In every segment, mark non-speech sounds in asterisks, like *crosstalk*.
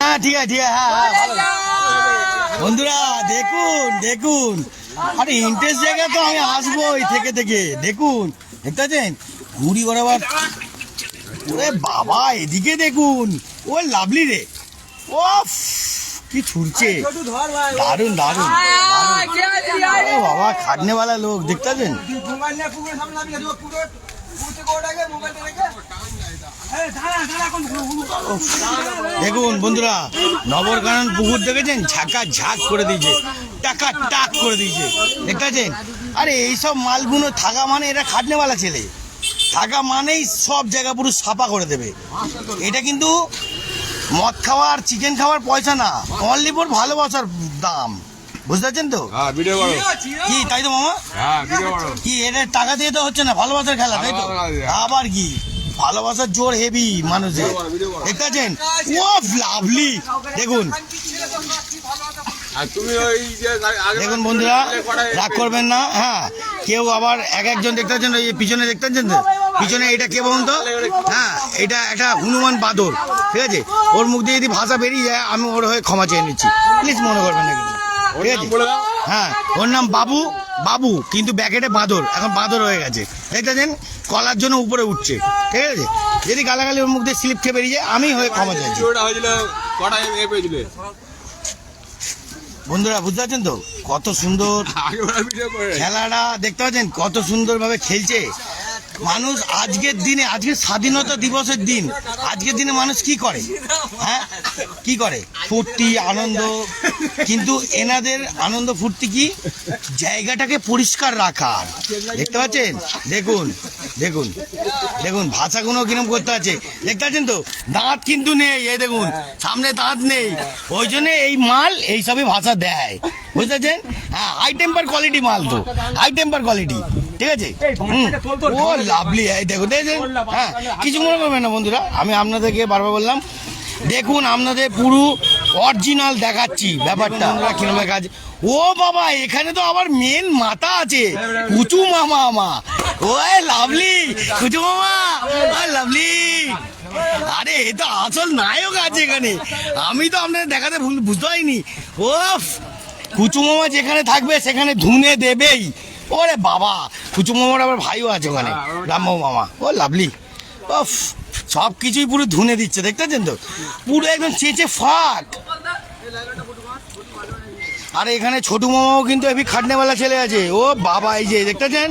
হ্যাঁ ঠিক আছে ঠিক আছে হ্যাঁ হ্যাঁ বন্ধুরা, দেখুন দেখুন। আরে ইন্টারেস্ট জায়গা তো আমি আসব ওই থেকে থেকে। দেখুন, দেখতে পাচ্ছেন? ঘুড়ি বরাবর। ওরে বাবা, এদিকে দেখুন। ও লাভলি রে। ও কি ছুটছে। দারুণ দারুণ বাবা, খাটনেওয়ালা লোক, দেখতে পাচ্ছেন? দেখুন বন্ধুরা নবরকানন পুকুর দেখেছেন? ঝাঁকা ঝাঁক করে দিয়েছে টাকা টাক করে দিয়েছে। দেখতে পাচ্ছেন আরে এইসব মালগুলো থাকা মানে এরা খাটনেওয়ালা ছেলে। থাকা মানেই সব জায়গা পুরো সাফা করে দেবে। এটা কিন্তু মদ খাওয়ার চিকেন খাওয়ার পয়সা না। অনলি ফর ভালোবাসার দাম। বুঝতে পারছেন তো? হ্যাঁ কি তাই তো মামা? হ্যাঁ কি এটা টাকা দিয়ে তো হচ্ছে না ভালোবাসার খেলা তাই তো? আবার কি? ভালোবাসার জোর হেভি মানুষের। দেখতে পাচ্ছেন? ও লাভলি দেখুন। দেখুন বন্ধুরা, রাগ করবেন না হ্যাঁ। কেউ আবার এক একজন দেখতে পাচ্ছেন ওই পিছনে দেখতে পাচ্ছেন তো? পিছনে এটা কে বলুন তো? হ্যাঁ এটা একটা হনুমান বাদর ঠিক আছে? ওর মুখ দিয়ে যদি ভাষা বেরিয়ে যায়, আমি ওর হয়ে ক্ষমা চেয়ে নিচ্ছি। প্লিজ মনে করবেন না ঠিক আছে? হ্যাঁ ওর নাম বাবু। বাবু কিন্তু ব্যাকেটে বাঁদর। এখন বাঁদর হয়ে গেছে। দেখতেছেন কলার জন্য উপরে উঠছে। ঠিক আছে? যদি গালাগালি ওর মুখ দিয়ে স্লিপ খেয়ে বেরিয়ে যায় আমি হয়ে ক্ষমা চাইছি বন্ধুরা বুঝতে পারছেন তো? কত সুন্দর খেলাটা দেখতে পাচ্ছেন? কত সুন্দর ভাবে খেলছে। মানুষ আজকের দিনে, আজকে স্বাধীনতা দিবসের দিন, আজকের দিনে মানুষ কি করে? হ্যাঁ? কি করে? ফুর্তি, আনন্দ। কিন্তু এনাদের আনন্দ ফুর্তি কি? জায়গাটাকে পরিষ্কার রাখার দেখতে পাচ্ছেন? দেখুন দেখুন দেখুন ভাষাগুলো কিরম করতে আছে। দেখতে পাচ্ছেন তো? দাঁত কিন্তু নেই, এই দেখুন, সামনে দাঁত নেই। ওই জন্য এই মাল, এইসবই ভাষা দেয়। বুঝতে পারছেন? হ্যাঁ হাই টেম্পার কোয়ালিটি মাল তো। হাই টেম্পার কোয়ালিটি ঠিক আছে। ও লাভলি দেখো হ্যাঁ কিছু মনে করবেন না বন্ধুরা আমি আপনাদেরকে বারবার বললাম দেখুন আপনাদের পুরো অরিজিনাল দেখাচ্ছি ব্যাপারটা কীরকম কাজ। ও বাবা এখানে তো আবার মেন মাথা আছে কুচু মামা আমা ও লাভলি কুচু মামা ও লাভলি আরে এ তো আসল নায়ক আছে এখানে। আমি তো আপনাদের দেখাতে ভুল বুঝতে পারিনি। ও কুচু মামা যেখানে থাকবে সেখানে ধুনে দেবেই। ওরে বাবা কুচু মামার আবার ভাইও আছে ওখানে। রামবাবু মামা ও লাভলি। ওফ সব কিছুই পুরো ধুনে দিচ্ছে দেখতেছেন তো? পুরো একদম চেঁচে ফাট আর এখানে ছোটু মামাও কিন্তু এবি খাটনেওয়ালা ছেলে আছে। ও বাবা এই যে দেখতেছেন?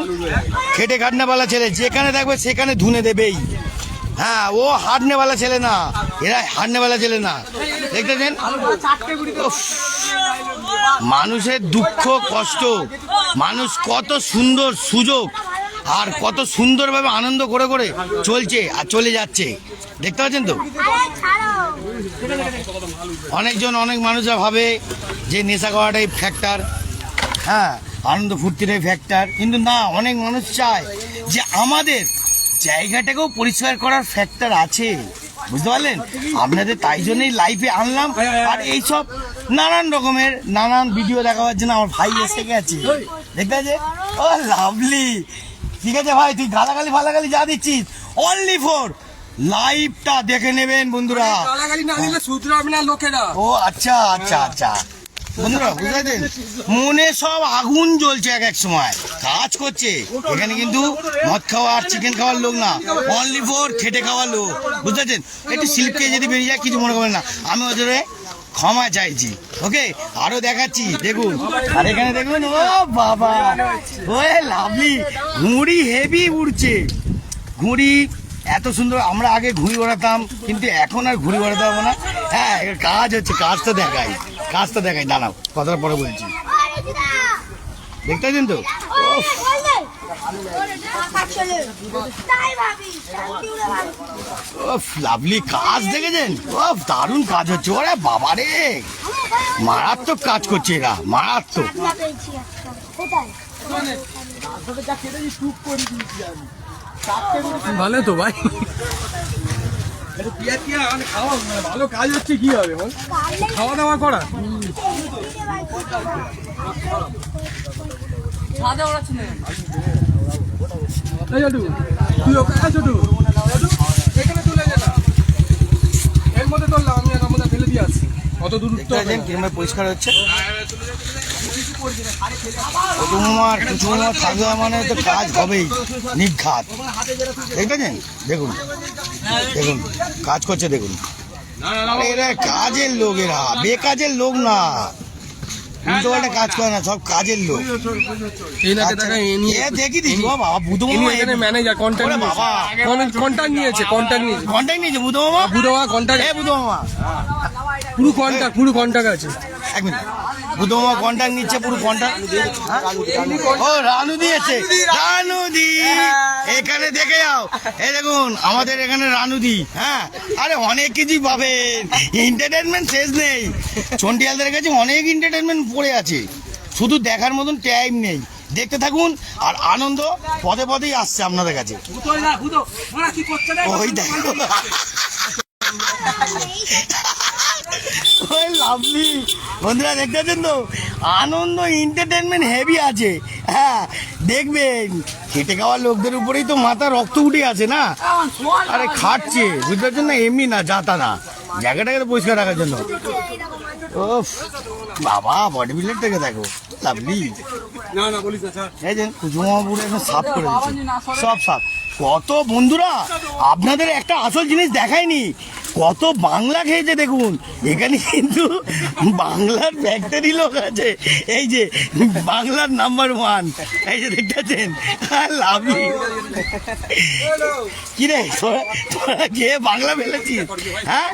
খেটে খাটনেওয়ালা ছেলে। যেখানে থাকবে সেখানে ধুনে দেবেই। হ্যাঁ ও হাঁটনেওয়ালা ছেলে না। এরা হাঁটনেওয়ালা ছেলে না। দেখতেছেন? মানুষের দুঃখ, কষ্ট, মানুষ কত সুন্দর সুযোগ আর কত সুন্দরভাবে আনন্দ করে করে চলছে আর চলে যাচ্ছে। দেখতে পাচ্ছেন তো? অনেকজন, অনেক মানুষরা ভাবে যে নেশা করাটাই ফ্যাক্টর হ্যাঁ আনন্দ ফুর্তিটাই ফ্যাক্টর কিন্তু না, অনেক মানুষ চায় যে আমাদের জায়গাটাকেও পরিষ্কার করার ফ্যাক্টর আছে। বুঝতে পারলেন? আপনাদের তাই জন্যই লাইফে আনলাম। আর এইসব নানান রকমের নানান ভিডিও দেখাবার জন্য আমার ভাই এসে গেছে। দেখতে আছে? ও লাভলি ঠিক আছে ভাই তুই গালাগালি ফালাগালি যা দিচ্ছিস। অনলি ফোর লাইভটা দেখে নেবেন বন্ধুরা। গালাগালি না দিলে শুধরাবে না লোকেরা। ও আচ্ছা আচ্ছা আচ্ছা। বন্ধুরা মনে সব আগুন জ্বলছে এক এক সময়। কাজ করছে। এখানে কিন্তু মদ খাওয়া আর চিকেন খাওয়ার লোক না। অনলি ফোর খেটে খাওয়ার লোক। বুঝতেছেন একটু শিল্পকে যদি বেরিয়ে যায় কিছু মনে করবেন না। আমি ওদের ক্ষমা চাইছি ওকে আরও দেখাচ্ছি দেখুন আর এখানে দেখুন ও বাবা ও লাভলি ঘুড়ি হেভি উড়ছে ঘুড়ি এত সুন্দর আমরা আগে ঘুড়ি ওড়াতাম কিন্তু এখন আর ঘুড়ি ওড়াতে পারব না হ্যাঁ কাজ হচ্ছে কাজ তো দেখাই কাজ তো দেখাই দাঁড়াও কথাটা পরে বলছি দেখতে পাচ্ছেন তো লাভলি কাজ দেখেছেন ও দারুণ কাজ হচ্ছে ওরে বাবা রে মারাত্মক কাজ করছে এরা মারাত্মক ভালো তো ভাই মানে মানে ভালো কাজ হচ্ছে কি হবে বল খাওয়া দাওয়া করা তুই ওখানে আছো জটু এখানে চলে যা না এর মধ্যে তোর আমি এর মধ্যে ফেলে দিয়ে আসছি কত দূরত্ব? পরিষ্কার হচ্ছে। থাকবে মানে তো কাজ হবেই নিঘাত দেখতেছেন দেখুন দেখুন কাজ করছে দেখুন। এরা কাজের লোক এরা বেকাজের লোক না। উল্টো পাল্টা কাজ করে না সব কাজের লোক। এনাকে দেখা দিস বাবা বুধু ম্যানেজার কন্ট্যাক্ট বাবা। কন্ট্যাক্ট নিয়েছে কন্ট্যাক্ট নিয়েছে। কন্ট্যাক্ট নিয়েছে বুধু মামা বুড়ো কন্ট্যাক্ট বুধু মামা পুরো কন্ট্যাক্ট পুরো কন্ট্যাক্ট আছে। এক মিনিট। বুধু মামা কন্ট্যাক্ট নিচ্ছে পুরো কন্ট্যাক্ট ও রানু দিয়েছে। রানুদি এখানে দেখে যাও। এই দেখুন আমাদের এখানে রানু দি। হ্যাঁ? আরে অনেক কিছুই পাবেন এন্টারটেনমেন্ট শেষ নেই। চন্ডিয়ালদের কাছে অনেক এন্টারটেনমেন্ট পড়ে আছে। শুধু দেখার মতন টাইম নেই। দেখতে থাকুন আর আনন্দ পদে পদেই আসছে আপনাদের কাছে। ওই দেখো। *laughs* ওই লাভলি বন্ধুরা দেখতে পাচ্ছেন তো? আনন্দ এন্টারটেনমেন্ট হেভি আছে। হ্যাঁ দেখবেন খেটে খাওয়া লোকদের উপরেই তো মাথা রক্ত উঠে আছে না? আরে খাচ্ছে বুঝতে পারছেন না? এমনি না যাতা না। জায়গাটাকে পরিষ্কার রাখার জন্য। ওফ বাবা বডি বিল্ডার থেকে দেখো। লাভলি। এই যে কুচুমাপুরে এখন সাফ করে দিচ্ছে। সব সাফ। কত বন্ধুরা আপনাদের একটা আসল জিনিস দেখায়নি। কত বাংলা খেয়েছে দেখুন। এখানে কিন্তু বাংলার ফ্যাক্টরি লোক আছে। এই যে, বাংলার নাম্বার ওয়ান এই যে দেখতে লাভলি কিরে তোরা তোরা খেয়ে বাংলা ফেলেছিস? হ্যাঁ?